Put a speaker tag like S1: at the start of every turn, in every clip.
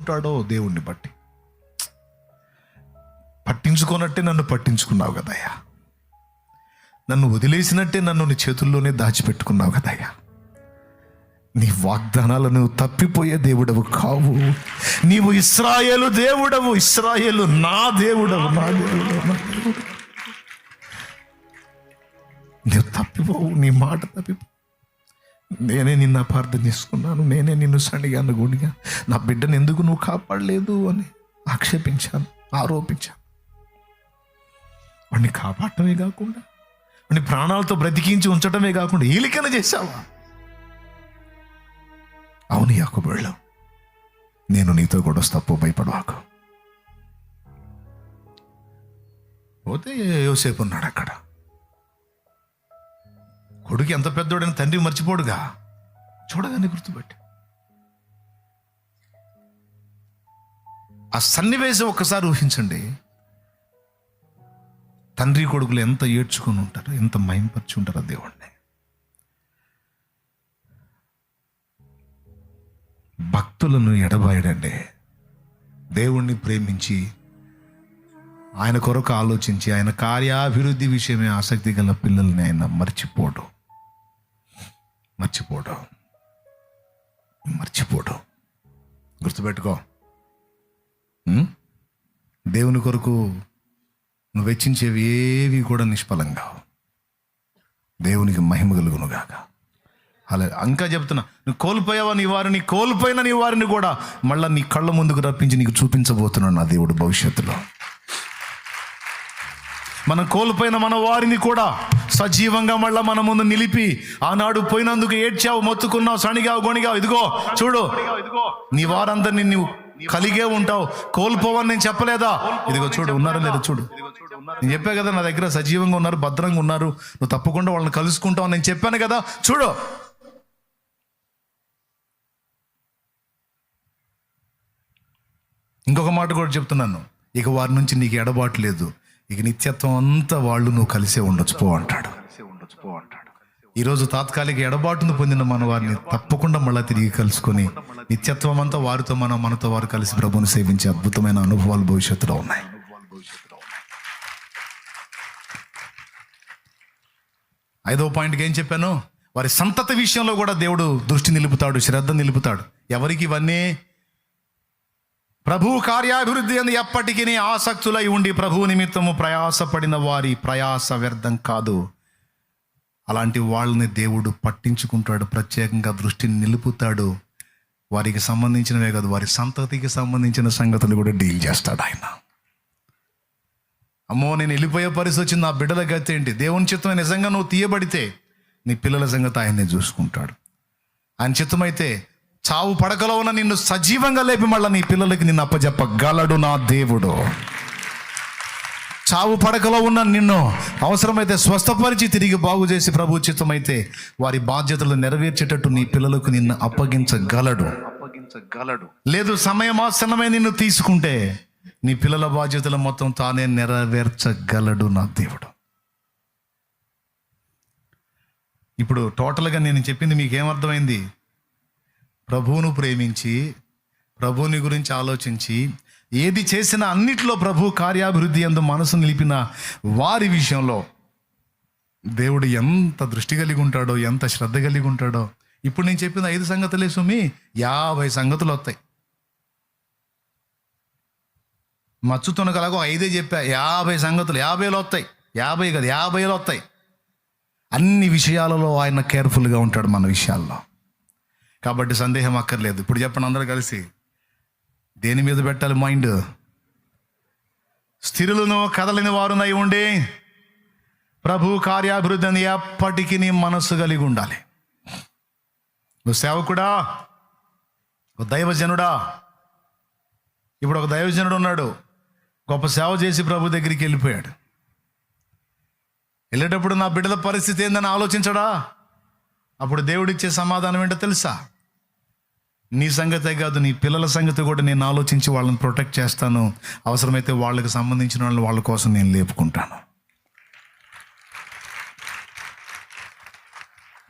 S1: ఉంటాడో దేవుణ్ణి బట్టి. పట్టించుకోనట్టే నన్ను పట్టించుకున్నావు కదయ్యా నన్ను వదిలేసినట్టే నన్ను నీ చేతుల్లోనే దాచిపెట్టుకున్నావు కదయ్యా నీ వాగ్దానాలను తప్పిపోయే దేవుడవు కావు. నీవు ఇస్రాయేలు దేవుడవు ఇస్రాయేలు నా దేవుడవు నా దేవుడవు నా దేవుడు నీవు తప్పిపోవు నీ మాట తప్పిపో నేనే నిన్ను అపార్థం చేసుకున్నాను. నేనే నిన్ను సణిగాను గుడిగా నా బిడ్డను ఎందుకు నువ్వు కాపాడలేదు అని ఆక్షేపించాను ఆరోపించాను. వాడిని కాపాడటమే కాకుండా వాడిని ప్రాణాలతో బ్రతికించి ఉంచటమే కాకుండా ఏలికన చేశావా? అవును యాకుబళ్ళు నేను నీతో కూడా తప్పు భయపడవాకు. పోతే యోసేపు ఉన్నాడు అక్కడ. కొడుకు ఎంత పెద్దోడని తండ్రి మర్చిపోడుగా? చూడగానే గుర్తుపెట్టి. ఆ సన్నివేశం ఒక్కసారి ఊహించండి. తండ్రి కొడుకులు ఎంత ఏడ్చుకుని ఉంటారు ఎంత మయంపరిచి ఉంటారు దేవుణ్ణి. భక్తులను ఎడబాయడండి. దేవుణ్ణి ప్రేమించి ఆయన కొరకు ఆలోచించి ఆయన కార్యాభివృద్ధి విషయమే ఆసక్తి గల పిల్లల్ని ఆయన మర్చిపోవడం మర్చిపోవడం. మర్చిపోవడం. గుర్తుపెట్టుకో. దేవుని కొరకు నువ్వు వెచ్చించేవి ఏవి కూడా నిష్ఫలంగా దేవునికి మహిమ కలుగునుగాక అలా ఇంకా చెప్తున్నా. నువ్వు కోల్పోయావా నీ వారిని? కోల్పోయిన నీ వారిని కూడా మళ్ళీ నీ కళ్ళ ముందుకు రప్పించి నీకు చూపించబోతున్నాను నా దేవుడు భవిష్యత్తులో. మనం కోల్పోయిన మన వారిని కూడా సజీవంగా మళ్ళా మన ముందు నిలిపి ఆనాడు పోయినందుకు ఏడ్చావు మొత్తుకున్నావు సణిగావు గొణిగావు. ఇదిగో చూడు. నీ వారందరినీ నువ్వు కలిగే ఉంటావు. కోల్పోవని నేను చెప్పలేదా? ఇదిగో చూడు ఉన్నారా లేదా చూడు. నేను చెప్పా కదా నా దగ్గర సజీవంగా ఉన్నారు భద్రంగా ఉన్నారు. నువ్వు తప్పకుండా వాళ్ళని కలుసుకుంటావు నేను చెప్పాను కదా. చూడు. ఇంకొక మాట కూడా చెప్తున్నాను. ఇక వారి నుంచి నీకు ఎడబాటు లేదు. ఇక నిత్యత్వం అంతా వాళ్ళు నువ్వు కలిసే ఉండొచ్చు పో అంటాడు. ఈరోజు తాత్కాలిక ఎడబాటును పొందిన మన వారిని తప్పకుండా మళ్ళీ తిరిగి కలుసుకొని నిత్యత్వం అంతా వారితో మనం మనతో వారు కలిసి ప్రభుని సేవించే అద్భుతమైన అనుభవాలు భవిష్యత్తులో ఉన్నాయి. ఐదో పాయింట్కి ఏం చెప్పాను? వారి సంతతి విషయంలో కూడా దేవుడు దృష్టి నిలుపుతాడు శ్రద్ధ నిలుపుతాడు. ఎవరికి ఇవన్నీ ప్రభు కార్యాభివృద్ధి అని ఎప్పటికీ ఆసక్తులై ఉండి ప్రభు నిమిత్తము ప్రయాసపడిన వారి ప్రయాస వ్యర్థం కాదు. అలాంటి వాళ్ళని దేవుడు పట్టించుకుంటాడు ప్రత్యేకంగా దృష్టిని నిలుపుతాడు. వారికి సంబంధించినవే కాదు వారి సంతతికి సంబంధించిన సంగతులు కూడా డీల్ చేస్తాడు ఆయన. అమ్మో నేను వెళ్ళిపోయే పరిస్థితి వచ్చింది నా బిడ్డల గతి ఏంటి? దేవుని చిత్తం నిజంగా నువ్వు తీయబడితే నీ పిల్లల సంగతి ఆయన్నే చూసుకుంటాడు. ఆయన చిత్తమైతే చావు పడకలో ఉన్న నిన్ను సజీవంగా లేపి మళ్ళీ నీ పిల్లలకి నిన్ను అప్పచెప్పగలడు నా దేవుడు. చావు పడకలో ఉన్న నిన్ను అవసరమైతే స్వస్థపరిచి తిరిగి బాగు చేసి ప్రభు చిత్తమైతే వారి బాధ్యతలు నెరవేర్చేటట్టు నీ పిల్లలకు నిన్ను అప్పగించగలడు. అప్పగించగలడు. లేదు సమయం ఆసన్నమై నిన్ను తీసుకుంటే నీ పిల్లల బాధ్యతలు మొత్తం తానే నెరవేర్చగలడు నా దేవుడు. ఇప్పుడు టోటల్గా నేను చెప్పింది మీకు ఏమర్థమైంది ప్రభువును ప్రేమించి ప్రభువుని గురించి ఆలోచించి ఏది చేసినా అన్నిట్లో ప్రభు కార్యాభివృద్ధి ఎందు మనసు నిలిపిన వారి విషయంలో దేవుడు ఎంత దృష్టి కలిగి ఉంటాడో ఎంత శ్రద్ధ కలిగి ఉంటాడో. ఇప్పుడు నేను చెప్పిన ఐదు సంగతులే సుమి యాభై సంగతులు వస్తాయి. మచ్చు తునకలాగో ఐదే చెప్పా యాభై సంగతులు యాభైలో వస్తాయి. యాభై కదా యాభైలో వస్తాయి. అన్ని విషయాలలో ఆయన కేర్ఫుల్గా ఉంటాడు మన విషయాల్లో. కాబట్టి సందేహం అక్కర్లేదు. ఇప్పుడు చెప్పండి అందరూ కలిసి. దేని మీద పెట్టాలి మైండ్? స్థిరులను కదలని వారునై ఉండి ప్రభు కార్యాభివృద్ధిని ఎప్పటికీ నీ మనస్సు కలిగి ఉండాలి. నువ్వు సేవకుడా? ఒక దైవజనుడా? ఇప్పుడు ఒక దైవజనుడు ఉన్నాడు. గొప్ప సేవ చేసి ప్రభు దగ్గరికి వెళ్ళిపోయాడు. వెళ్ళేటప్పుడు నా బిడ్డల పరిస్థితి ఏందని ఆలోచించడా? అప్పుడు దేవుడిచ్చే సమాధానం ఏంటో తెలుసా? నీ సంగతే కాదు నీ పిల్లల సంగతి కూడా నేను ఆలోచించి వాళ్ళని ప్రొటెక్ట్ చేస్తాను. అవసరమైతే వాళ్ళకి సంబంధించిన వాళ్ళని వాళ్ళ కోసం నేను లేపుకుంటాను.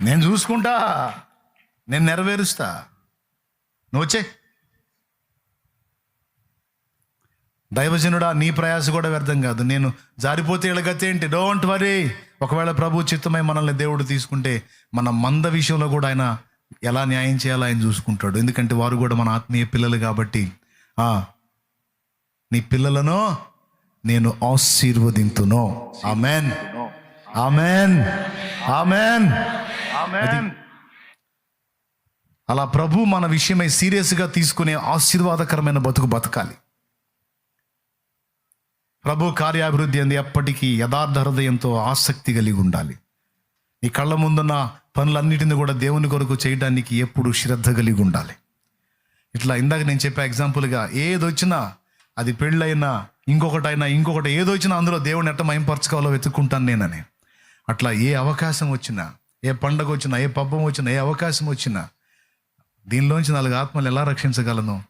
S1: నేను చూసుకుంటా నేను నెరవేరుస్తా. నువ్వు వచ్చే. దైవజనుడా నీ ప్రయాస కూడా వ్యర్థం కాదు. నేను జారిపోతే ఇళ్ళగతే ఏంటి? డోంట్ వరీ ఒకవేళ ప్రభు చిత్తమై మనల్ని దేవుడు తీసుకుంటే మన మంద విషయంలో కూడా ఆయన ఎలా న్యాయం చేయాలో ఆయన చూసుకుంటాడు. ఎందుకంటే వారు కూడా మన ఆత్మీయ పిల్లలు కాబట్టి నీ పిల్లలను నేను ఆశీర్వదింతును. ఆమెన్ ఆమెన్ ఆమెన్ ఆమెన్ అలా ప్రభు మన విషయమై సీరియస్గా తీసుకునే ఆశీర్వాదకరమైన బతుకు బతకాలి. ప్రభు కార్యాభివృద్ధి అంది. ఎప్పటికీ యథార్థ హృదయంతో ఆసక్తి కలిగి ఉండాలి. ఈ కళ్ళ ముందున్న పనులన్నిటిని కూడా దేవుని కొరకు చేయడానికి ఎప్పుడు శ్రద్ధ కలిగి ఉండాలి. ఇట్లా ఇందాక నేను చెప్పే ఎగ్జాంపుల్గా ఏదొచ్చినా అది పెళ్ళైనా ఇంకొకటైనా ఇంకొకటి ఏదొచ్చినా అందులో దేవుని ఎట్ట మయంపరచుకోవాలో వెతుక్కుంటాను నేనని. అట్లా ఏ అవకాశం వచ్చినా ఏ పండగ వచ్చినా ఏ పబ్బం వచ్చినా ఏ అవకాశం వచ్చినా దీనిలోంచి నాలుగు ఆత్మలు ఎలా రక్షించగలను?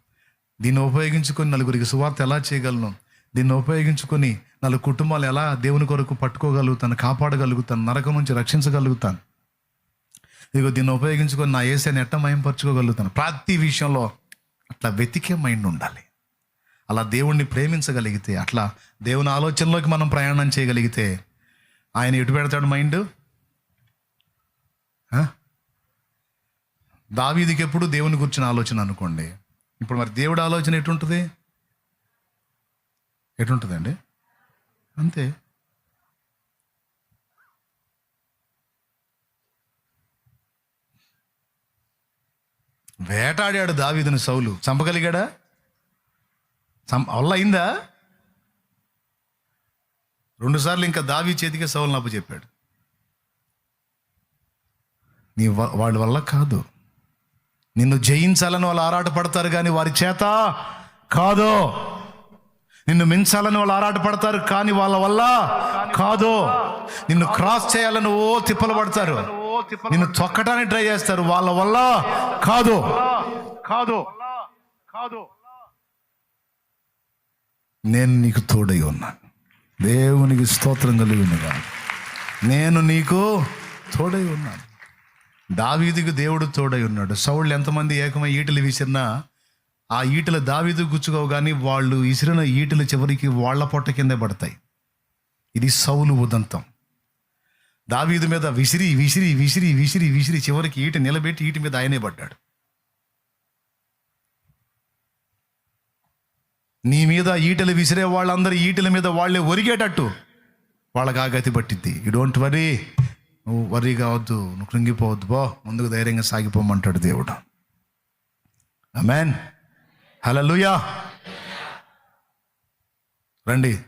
S1: దీన్ని ఉపయోగించుకొని నలుగురికి సువార్త ఎలా చేయగలను? దీన్ని ఉపయోగించుకొని నాలుగు కుటుంబాలు ఎలా దేవుని కొరకు పట్టుకోగలుగుతాను కాపాడగలుగుతాను నరకం నుంచి రక్షించగలుగుతాను. ఇదిగో దీన్ని ఉపయోగించుకొని నా ఏసైని ఎట్ట మయంపరచుకోగలుగుతాను ప్రతి విషయంలో అట్లా వెతికే మైండ్ ఉండాలి. అలా దేవుణ్ణి ప్రేమించగలిగితే అట్లా దేవుని ఆలోచనలోకి మనం ప్రయాణం చేయగలిగితే ఆయన ఎటు పెడతాడు మైండ్ దావీదికి ఎప్పుడు దేవుని గురించిన ఆలోచన అనుకోండి. ఇప్పుడు మరి దేవుడి ఆలోచన ఎటుంటుంది ఎటుంటుందండి? అంతే. వేటాడాడు దావీదుని సౌలు. చంపగలిగాడా? చం వల్ల అయిందా? రెండుసార్లు ఇంకా దావి చేతికి సౌలు నప్పు చెప్పాడు నీ వ- వాళ్ళ వల్ల కాదు. నిన్ను జయించాలని వాళ్ళు ఆరాటపడతారు కానీ వారి చేత కాదు. నిన్ను మించాలని వాళ్ళు ఆరాటపడతారు కానీ వాళ్ళ వల్ల కాదు. నిన్ను క్రాస్ చేయాలని ఓ తిప్పలు పడతారు. నిన్ను తొక్కడానికి ట్రై చేస్తారు వాళ్ళ వల్ల కాదు. కాదు. కాదు. నేను నీకు తోడై ఉన్నాను దేవునికి స్తోత్రం కలిగి ఉన్నగా నేను నీకు తోడై ఉన్నాను. దావీదుకు దేవుడు తోడై ఉన్నాడు. సౌళ్ళు ఎంతమంది ఏకమై ఈటలు విసిరినా ఆ ఈటలు దావీదు గుచ్చుకోవు కానీ వాళ్ళు ఇసిరిన ఈటలు చివరికి వాళ్ళ పొట్ట కిందే పడతాయి. ఇది సౌలు ఉదంతం. దావీదు మీద విసిరి విసిరి విసిరి విసిరి విసిరి చివరికి ఈట నిలబెట్టి ఈటి మీద ఆయనే పడ్డాడు. నీ మీద ఈటలు విసిరే వాళ్ళందరి ఈటల మీద వాళ్ళే ఒరిగేటట్టు వాళ్ళకి ఆ గతి పట్టిద్ది. యు డోంట్ వరీ నువ్వు వరీ కావద్దు. నువ్వు కృంగిపోవద్దు. బో ముందుకు ధైర్యంగా సాగిపోమంటాడు దేవుడు. అమెన్ హలలుయా రండి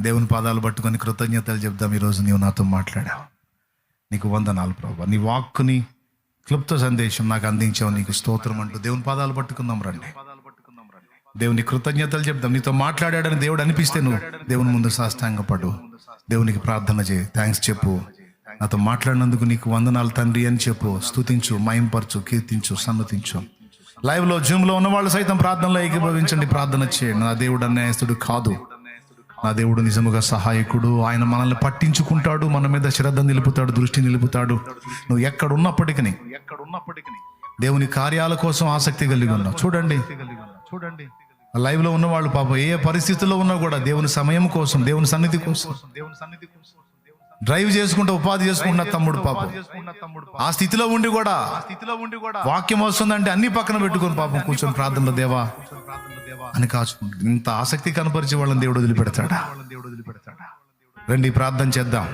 S1: దేవుని పాదాలు పట్టుకొని కృతజ్ఞతలు చెప్దాం. ఈరోజు నీవు నాతో మాట్లాడావు. నీకు వందనాలు ప్రభు. నీ వాక్కుని క్లుప్త సందేశం నాకు అందించావు. నీకు స్తోత్రం అంటూ దేవుని పాదాలు పట్టుకుందాం రండి. దేవుని కృతజ్ఞతలు చెప్దాం. నీతో మాట్లాడాడని దేవుడు అనిపిస్తే నువ్వు దేవుని ముందు సాష్టాంగపడు దేవునికి ప్రార్థన చేయి. థ్యాంక్స్ చెప్పు. నాతో మాట్లాడినందుకు నీకు వందనాలు తండ్రి అని చెప్పు. స్తుతించు మయంపరచు కీర్తించు సన్నతించు. లైవ్లో జూమ్లో ఉన్న వాళ్ళు సైతం ప్రార్థనలో ఏకీభవించండి. ప్రార్థన చేయండి. నా దేవుడు అన్యాయస్తుడు కాదు. నా దేవుడు నిజముగా సహాయకుడు. ఆయన మనల్ని పట్టించుకుంటాడు మన మీద శ్రద్ధ నిలుపుతాడు దృష్టి నిలుపుతాడు. నువ్వు ఎక్కడ ఉన్నప్పటికీ ఎక్కడ ఉన్నప్పటికీ దేవుని కార్యాల కోసం ఆసక్తి కలిగి ఉన్నావు. చూడండి. చూడండి లైవ్లో ఉన్న వాళ్ళు పాపం ఏ పరిస్థితుల్లో ఉన్నా కూడా దేవుని సమయం కోసం దేవుని సన్నిధి కోసం దేవుని సన్నిధి కోసం డ్రైవ్ చేసుకుంటూ ఉపాధి చేసుకుంటున్న తమ్ముడు పాపం. ఆ స్థితిలో ఉండి కూడా స్థితిలో ఉండి కూడా వాక్యం వస్తుందంటే అన్ని పక్కన పెట్టుకొని పాపం కూర్చొని ప్రార్థనలో దేవా అని కాచుకుంటుంది. ఇంత ఆసక్తి కనపరిచే వాళ్ళని దేవుడు వదిలిపెడతాడా? రండి ప్రార్థన చేద్దాం.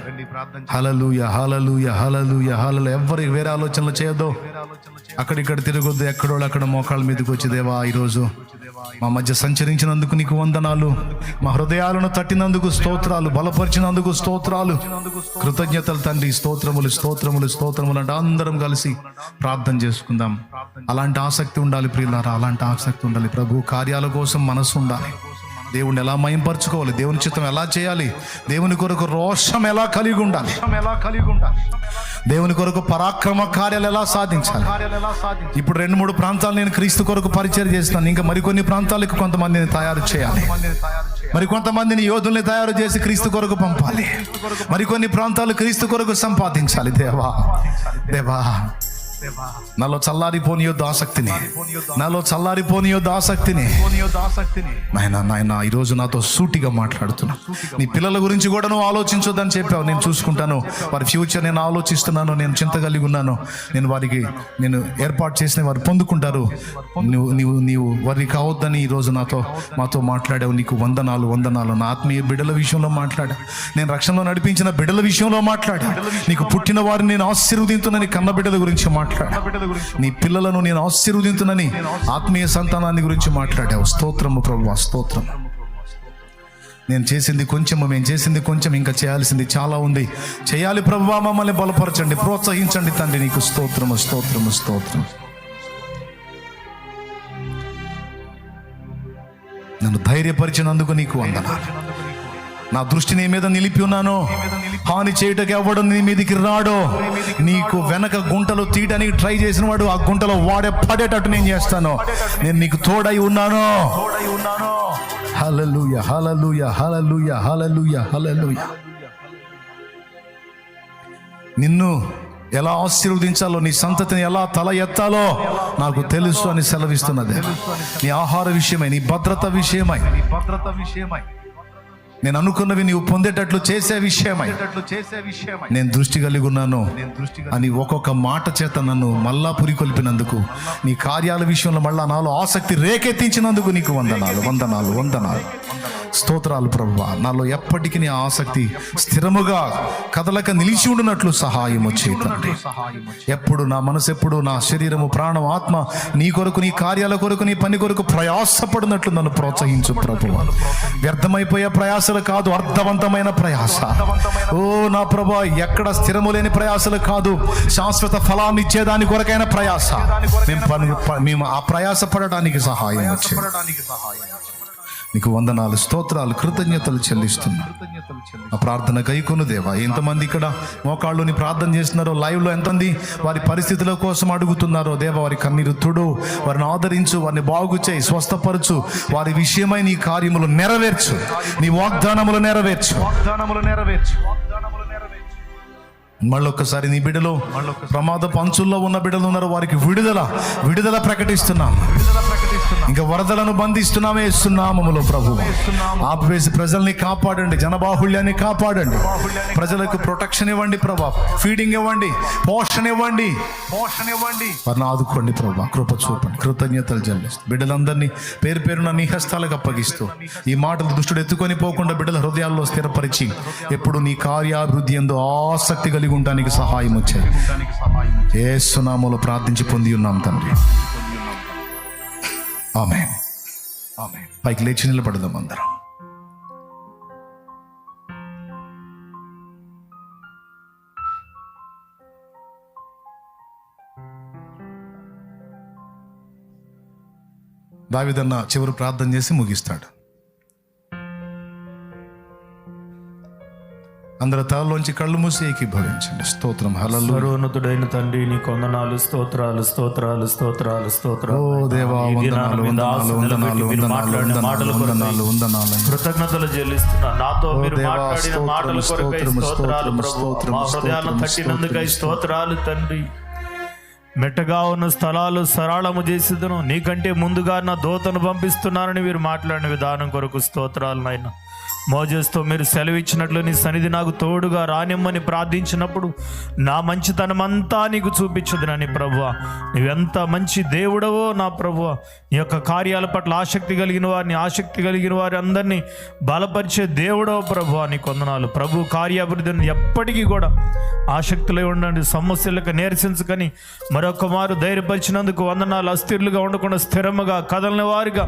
S1: హలలుయ హలలుయ హలలుయ హలలు ఎవరి వేరే ఆలోచనలు చేయొద్దు. అక్కడిక్కడ తిరగొద్దు ఎక్కడోళ్ళు అక్కడ మోకాళ్ళ మీదకి వచ్చి దేవా ఈరోజు మా మధ్య సంచరించినందుకు నీకు వందనాలు. మా హృదయాలను తట్టినందుకు స్తోత్రాలు బలపరిచినందుకు స్తోత్రాలు. కృతజ్ఞతలు తండ్రి స్తోత్రములు స్తోత్రములు స్తోత్రములు అంటే అందరం కలిసి ప్రార్థన చేసుకుందాం. అలాంటి ఆసక్తి ఉండాలి ప్రియులారా అలాంటి ఆసక్తి ఉండాలి. ప్రభు కార్యాల కోసం మనసు ఉండాలి. దేవుణ్ణి ఎలా మయంపరచుకోవాలి? దేవుని చిత్తం ఎలా చేయాలి? దేవుని కొరకు రోషం ఎలా కలిగి ఉండాలి? ఎలా కలిగి ఉండాలి దేవుని కొరకు పరాక్రమ కార్యాలు ఎలా సాధించాలి? ఇప్పుడు రెండు మూడు ప్రాంతాలు నేను క్రీస్తు కొరకు పరిచయం చేస్తున్నాను. ఇంకా మరికొన్ని ప్రాంతాలకు కొంతమందిని తయారు చేయాలి. మరి కొంతమందిని యోధుల్ని తయారు చేసి క్రీస్తు కొరకు పంపాలి. మరికొన్ని ప్రాంతాలు క్రీస్తు కొరకు సంపాదించాలి. దేవా దేవా నాలో చల్లారిపోనియొద్దు ఆసక్తిని నాలో చల్లారిపోనియొద్దు ఆసక్తిని నాయన నాయన ఈరోజు నాతో సూటిగా మాట్లాడుతున్నా. నీ పిల్లల గురించి కూడా నువ్వు ఆలోచించొద్దని చెప్పావు. నేను చూసుకుంటాను. వారి ఫ్యూచర్ నేను ఆలోచిస్తున్నాను. నేను చింత కలిగి ఉన్నాను. నేను వారికి నేను ఏర్పాటు చేసిన వారు పొందుకుంటారు. నువ్వు నీవు నీవు వారికి కావద్దని ఈరోజు నాతో మాతో మాట్లాడావు. నీకు వందనాలు వందనాలు. నా ఆత్మీయ బిడ్డల విషయంలో మాట్లాడా. నేను రక్షణలో నడిపించిన బిడ్డల విషయంలో మాట్లాడా. నీకు పుట్టిన వారిని నేను ఆశీర్వదించునని కన్న బిడ్డల గురించి మాట్లాడా. నీ పిల్లలను నేను ఆశీర్వదించునని ఆత్మీయ సంతానాన్ని గురించి మాట్లాడావు. స్తోత్రము ప్రభు స్తోత్రం. నేను చేసింది కొంచెము మేము చేసింది కొంచెం ఇంకా చేయాల్సింది చాలా ఉంది. చేయాలి ప్రభు మమ్మల్ని బలపరచండి ప్రోత్సహించండి తండ్రి నీకు స్తోత్రము స్తోత్రము స్తోత్రం. నన్ను ధైర్యపరిచినందుకు నీకు వందనాలు. నా దృష్టి నీ మీద నిలిపి ఉన్నాను. హాని చేయుటకు ఎవడు నీ మీదికి రాడో? నీకు వెనక గుంటలు తీయడానికి ట్రై చేసిన వాడు ఆ గుంటలో వాడే పడేటట్టు నేను చేస్తాను. నేను నీకు తోడై ఉన్నాను. హలలుయ హలలుయ హలలుయ హలలుయ హలలుయ నిన్ను ఎలా ఆశీర్వదించాలో నీ సంతతిని ఎలా తల ఎత్తాలో నాకు తెలుసు అని సెలవిస్తున్నది. నీ ఆహార విషయమై నీ భద్రత విషయమై నీ భద్రత విషయమై. నేను అనుకున్నవి నీవు పొందేటట్లు చేసే విషయమై. చేసే విషయమై. నేను దృష్టి కలిగి ఉన్నాను. అని ఒక్కొక్క మాట చేత నన్ను మళ్ళా పురికొల్పినందుకు నీ కార్యాల విషయంలో మళ్ళా నాలో ఆసక్తి రేకెత్తించినందుకు నీకు వందనాలు వందనాలు వందనాలు. స్తోత్రాలు ప్రభువా. నాలో ఎప్పటికీ నీ ఆసక్తి స్థిరముగా కదలక నిలిచి ఉండినట్లు సహాయము చేతండి ఎప్పుడు నా మనసు ఎప్పుడు నా శరీరము ప్రాణం ఆత్మ నీ కొరకు నీ కార్యాల కొరకు నీ పని కొరకు ప్రయాసపడినట్లు నన్ను ప్రోత్సహించు ప్రభువ. వ్యర్థమైపోయే ప్రయాసలు కాదు అర్థవంతమైన ప్రయాస. ఓ నా ప్రభా ఎక్కడ స్థిరము లేని ప్రయాసలు కాదు. శాశ్వత ఫలాన్ని ఇచ్చేదాని కొరకైన ప్రయాస. మేము మేము ఆ ప్రయాస పడడానికి సహాయం వచ్చే నీకు వందనాలు స్తోత్రాలు కృతజ్ఞతలు చెల్లిస్తున్నా. ఆ ప్రార్థన కైకొను దేవా. ఎంతమంది ఇక్కడ మోకాళ్ళుని ప్రార్థన చేస్తున్నారో లైవ్లో ఎంతమంది వారి పరిస్థితుల కోసం అడుగుతున్నారో దేవ వారి కన్నీరు తుడు వారిని ఆదరించు వారిని బాగు చేయి స్వస్థపరచు వారి విషయమై నీ కార్యములు నెరవేర్చు నీ వాగ్దానములు నెరవేర్చు. వాగ్దానములు నెరవేర్చు. మళ్ళొక్కసారి నీ బిడ్డలో ప్రమాద పంచుల్లో ఉన్న బిడ్డలు ఉన్నారు వారికి విడుదల విడుదల ప్రకటిస్తున్నాం. ఇంకా వరదలను బంధిస్తున్నామే ఇస్తున్నామములో ప్రభు ఆపివేసి ప్రజల్ని కాపాడండి జనబాహుళ్యాన్ని కాపాడండి. ప్రజలకు ప్రొటెక్షన్ ఇవ్వండి ప్రభా. ఫీడింగ్ ఇవ్వండి పోషణ ఇవ్వండి. పోషణ ఇవ్వండి. వారిని ఆదుకోండి ప్రభా. కృప చూపండి కృతజ్ఞతలు చెల్లిస్తూ. బిడ్డలందరినీ పేరు పేరున నీ హస్తాలకు అప్పగిస్తూ. ఈ మాటలు దుష్టుడు ఎత్తుకొని పోకుండా బిడ్డల హృదయాల్లో స్థిరపరిచి ఎప్పుడు నీ కార్యాభివృద్ధి ఎందు ఆసక్తి కలిగి ఉండడానికి సహాయం వచ్చాయి. ఏ సునామూలో ప్రార్థించి పొంది ఉన్నాం తండ్రి. ఆమె ఆమె పైకి లేచి నిలబడదాం అందరం. దావిదన్న చివరి ప్రార్థన చేసి ముగిస్తాడు. అందరి తలలోంచి కళ్ళు మూసి ఏకీభవించండి. స్తోత్రం. హలలు
S2: సర్వోన్నతుడైన తండ్రి నీ కొందనాలు స్తోత్రాలు స్తోత్రాలు స్తోత్రాలు స్తోత్రాలు.
S1: ఓ దేవా
S2: ఈ దినాన
S1: వందనాలు
S2: మీ
S1: వందనాలు
S2: దాసుని
S1: వందనాలు
S2: నిలబెట్టి మీరు
S1: వందనాలు
S2: మాట్లాడిన
S1: వందనాలు
S2: మాటల
S1: వందనాలు
S2: కొరకై
S1: వందనాలు
S2: కృతజ్ఞతలు చెల్లిస్తున్నా. నాతో మీరు మాట్లాడిన మాటల
S1: స్తోత్రము, స్తోత్రము, స్తోత్రము,
S2: హృదయాలను తట్టినందుకై స్తోత్రాలు తండ్రి. మెట్టగా ఉన్న స్థలాలు సరళము చేసిదను. నీకంటే ముందుగా నా దోతను పంపిస్తున్నానని మీరు మాట్లాడిన విధానం కొరకు స్తోత్రాలు నాయన. మోజేస్తో మీరు సెలవిచ్చినట్లు నీ సన్నిధి నాకు తోడుగా రానిమ్మని ప్రార్థించినప్పుడు నా మంచితనం అంతా నీకు చూపించదునని ప్రభువ. నువ్వెంత మంచి దేవుడవో నా ప్రభువ. నీ యొక్క కార్యాల పట్ల ఆసక్తి కలిగిన వారిని ఆసక్తి కలిగిన వారి అందరినీ బలపరిచే దేవుడో ప్రభువ నీ కొందనాలు ప్రభు కార్యాభివృద్ధిని ఎప్పటికీ కూడా ఆసక్తిలో ఉండండి సమస్యలకు నీరసించకని మరొక మారు ధైర్యపరిచినందుకు వందనాలు. అస్థిరులుగా ఉండకుండా స్థిరముగా కదలని వారిగా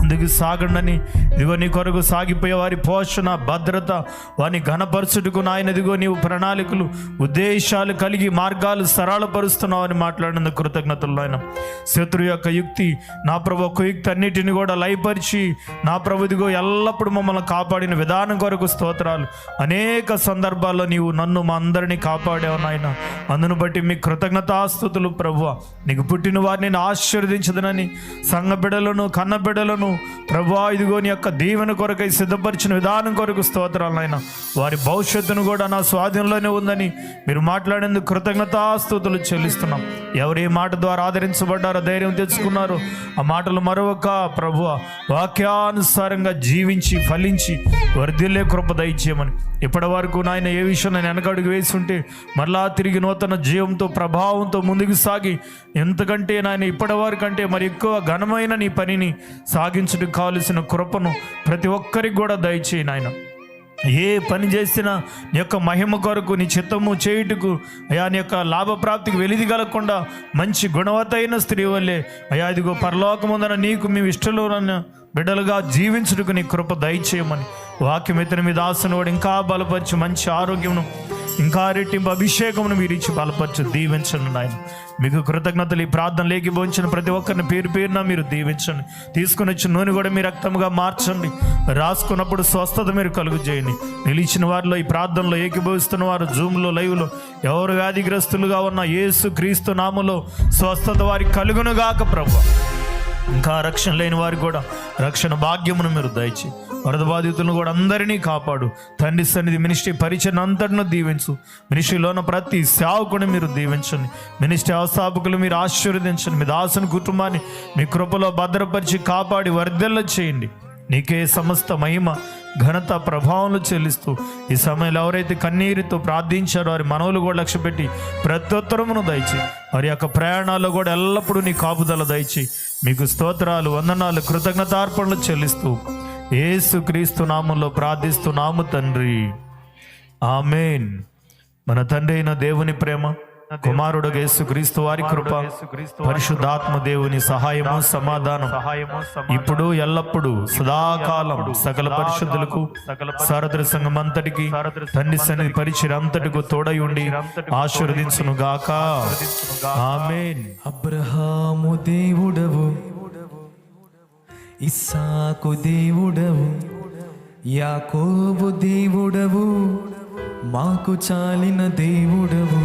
S2: ముందుకు సాగండని. ఇదిగో నీ కొరకు సాగిపోయే వారి పోషణ భద్రత వారిని ఘనపరచుటకు నాయనదిగో నీవు ప్రణాళికలు ఉద్దేశాలు కలిగి మార్గాలు సరళపరుస్తున్నావు అని మాట్లాడినందుకు కృతజ్ఞతలు ఆయన శత్రు యొక్క యుక్తి నా ప్రభు ఒక యుక్తి అన్నిటిని కూడా లయపరిచి నా ప్రభుదిగో ఎల్లప్పుడు ఎల్లప్పుడూ మమ్మల్ని కాపాడిన విధానం కొరకు స్తోత్రాలు. అనేక సందర్భాల్లో నీవు నన్ను మా అందరినీ కాపాడావు నాయన. అందును బట్టి మీ కృతజ్ఞతాస్తుతులు ప్రభు నీకు పుట్టిన వారిని నేను ఆశీర్వదించదనని సంఘ బిడలను కన్న బిడలను ప్రభా ఇదిగో నీ యొక్క దీవెన కొరకై సిద్ధపరిచిన విధానం కొరకు స్తోత్రాలు నాయన. వారి భవిష్యత్తును కూడా నా స్వాధీనంలోనే ఉందని మీరు మాట్లాడేందుకు కృతజ్ఞతాస్తుతులు చెల్లిస్తున్నాం. ఎవరు ఏ మాట ద్వారా ఆదరించబడ్డారో ధైర్యం తెచ్చుకున్నారు ఆ మాటలు మరొక ప్రభు వాక్యానుసారంగా జీవించి ఫలించి వర్ధిల్లే కృప దయచేయమని. ఇప్పటి వరకు నాయన ఏ విషయం నేను వెనకడుగు వేసి ఉంటే మరలా తిరిగి నూతన జీవంతో ప్రభావంతో ముందుకు సాగి ఎంతకంటే నాయన ఇప్పటి వరకు అంటే మరి ఎక్కువ ఘనమైన నీ పనిని సాగి సాగించడానికి కావలసిన కృపను ప్రతి ఒక్కరికి కూడా దయచేయి నాయన. ఏ పని చేసినా నీ యొక్క మహిమ కొరకు నీ చిత్తము చేయుటకు అయా నీ యొక్క లాభప్రాప్తికి వెలిది కలగకుండా మంచి గుణవత్తైన స్త్రీ వల్లే అయా ఇదిగో పరలోకముందన నీకు మేము ఇష్టలు బిడ్డలుగా జీవించుటకు నీ కృప దయచేయమని వాక్యం ఇతని మీద ఆశను ఇంకా బలపరిచి మంచి ఆరోగ్యమును ఇంకా రెట్టింపు అభిషేకమును మీరు ఇచ్చి బలపరచు దీవించండి నాయన. మీకు కృతజ్ఞతలు ఈ ప్రార్థన లేకిపోంచిన ప్రతి ఒక్కరిని పేరు పేరున మీరు దీవించండి. తీసుకుని వచ్చిన నూనె కూడా మీ రక్తంగా మార్చండి. రాసుకున్నప్పుడు స్వస్థత మీరు కలుగు చేయండి. నిలిచిన వారిలో ఈ ప్రార్థనలో ఏకీభవిస్తున్న వారు జూమ్లో లైవ్లో ఎవరు వ్యాధిగ్రస్తులుగా ఉన్న యేసు క్రీస్తు నామలో స్వస్థత వారికి కలుగునుగాక ప్రభు. ఇంకా రక్షణ లేని వారికి కూడా రక్షణ భాగ్యమును మీరు దయచి. వరద బాధితులను కూడా అందరినీ కాపాడు. తండ్రి సన్నిధి మినిస్ట్రీ పరిచయం అంతటిను దీవించు. మినిస్ట్రీలో ఉన్న ప్రతి సేవకుని మీరు దీవించండి. మినిస్ట్రీ అవస్థాపకులు మీరు ఆశీర్వదించండి. మీ దాసుని కుటుంబాన్ని మీ కృపలో భద్రపరిచి కాపాడి వర్ధెల్ల చేయండి. నీకే సమస్త మహిమ ఘనత ప్రభావం చెల్లిస్తూ ఈ సమయంలో ఎవరైతే కన్నీరుతో ప్రార్థించారో వారి మనవులు కూడా లక్ష్యపెట్టి ప్రత్యుత్తరమును దయచి. వారి యొక్క ప్రయాణాల్లో కూడా ఎల్లప్పుడూ నీ కాపుదల దయచి. మీకు స్తోత్రాలు వందనాలు కృతజ్ఞతార్పణలు చెల్లిస్తూ ఏసు క్రీస్తు నామంలో ప్రార్థిస్తున్నాము తండ్రి. ఆమెన్. మన తండ్రి అయిన దేవుని ప్రేమ కుమారుడు యేసు క్రీస్తు వారి కృప పరిశుద్ధాత్మ దేవుని సహాయము సమాధానం. ఇప్పుడు ఎల్లప్పుడు సదాకాలం సకల పరిశుద్ధులకు సారథుల సంఘం అంతటికి తండ్రి సన్నిధి పరిచయం అంతటికి తోడై ఉండి ఆశీర్వదించును గాక ఆమెన్.
S3: అబ్రహాము దేవుడవు ఇస్సాకు దేవుడవు యాకోబు దేవుడవు మాకు చాలిన దేవుడవు.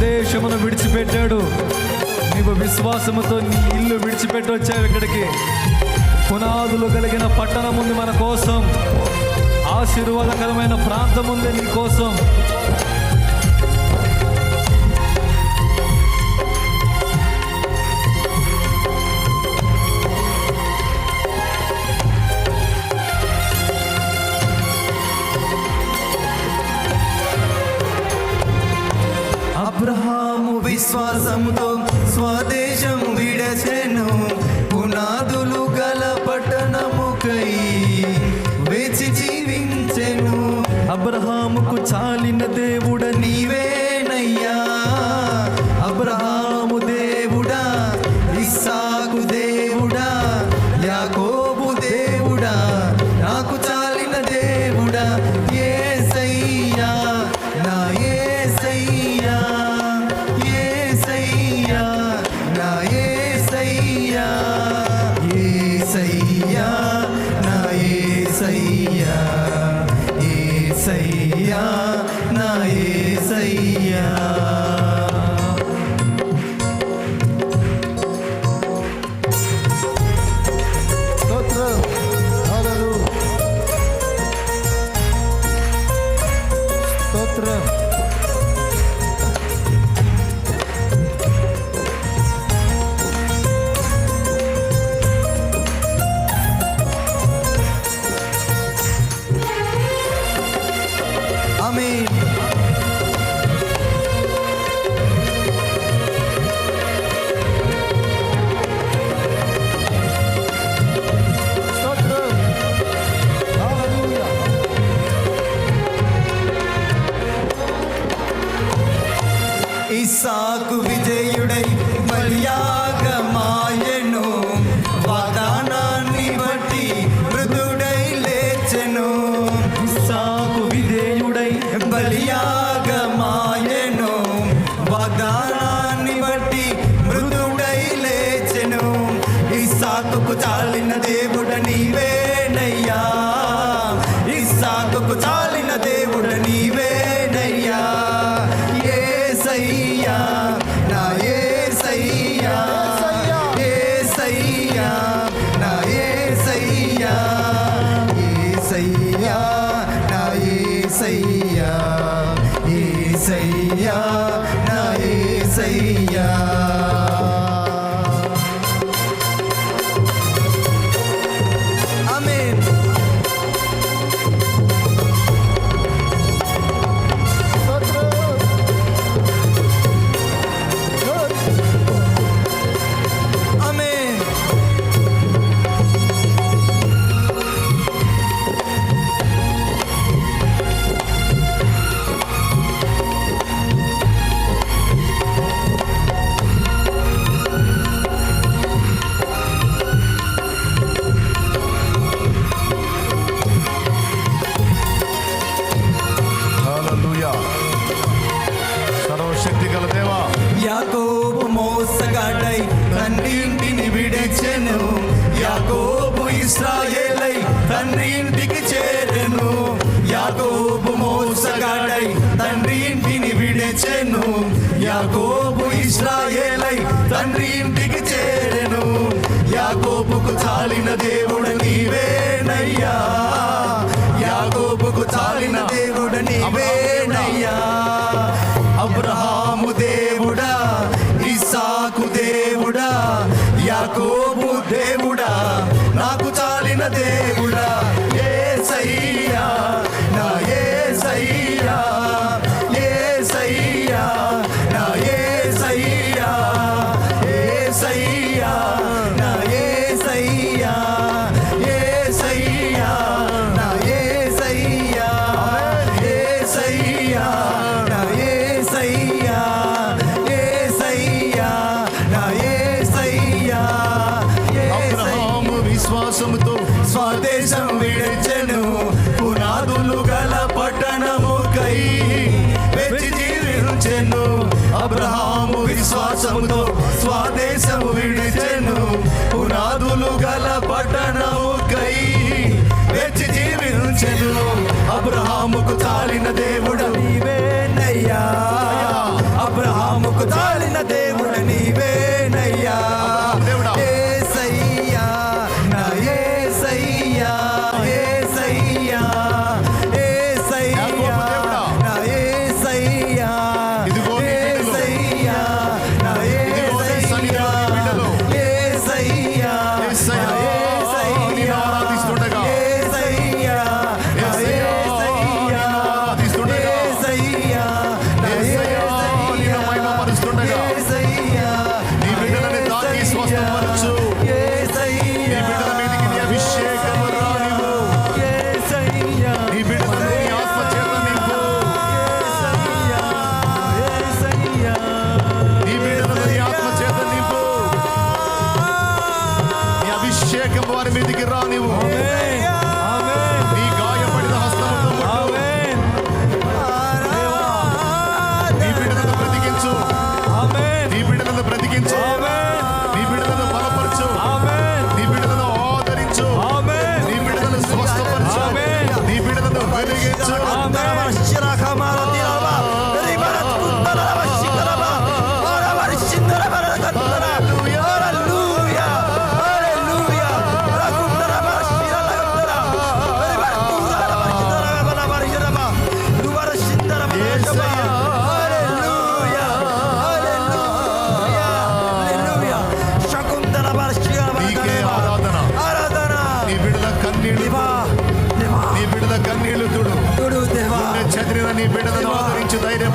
S4: దేశమును విడిచిపెట్టాడు. నీవు విశ్వాసముతో నీ ఇల్లు విడిచిపెట్టి వచ్చావు ఇక్కడికి. పునాదులు కలిగిన పట్టణం ఉంది మన కోసం. ఆశీర్వాదకరమైన ప్రాంతం ఉంది నీ కోసం.
S3: ఏసయ్యా నా ఏ செய்யா ఇస్రాయేలై తండ్రి ఇంటికి చేరెను. యాకోబు మోసగాడై తండ్రి ఇంటిని విడిచెను. యాకోబు ఇస్రాయేలై తండ్రి ఇంటికి చేరెను. యాకోబుకు చాలిన దేవుడు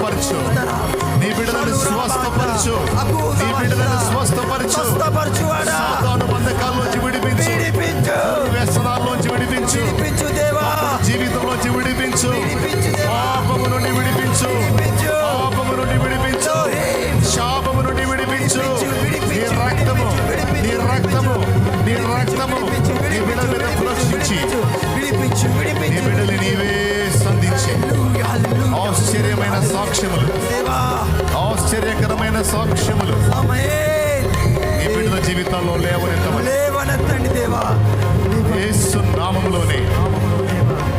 S1: స్వస్థపరచు. నీ బిడ్డలను స్వస్థపరచు. నీ బిడ్డలను స్వస్థపరచు. స్వస్థపరచు సాతాను బంధకాల్లోంచి విడిపించు.
S3: విడిపించు.
S1: వ్యసనాల్లోంచి విడిపించు.
S3: విడిపించు దేవా.
S1: జీవితంలోంచి విడిపించు.
S3: విడిపించు
S1: పాపము నుండి విడిపించు.
S3: విడిపించు.
S1: పాపము నుండి విడిపించు. శాపము నుండి విడిపించు. నీ రక్తము నీ రక్తము నీ రక్తము నీ బిడ్డల మీద
S3: ప్రవేశించి
S1: నీ బిడ్డలు నీవే ఆశ్చర్యమైన సాక్ష్యములు. ఆశ్చర్యకరమైన సాక్ష్యములు. జీవితాల్లో
S3: లేవనెత్తండి దేవా!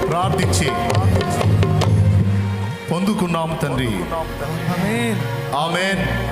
S1: ప్రార్థించి పొందుకున్నాం తండ్రి. ఆమెన్.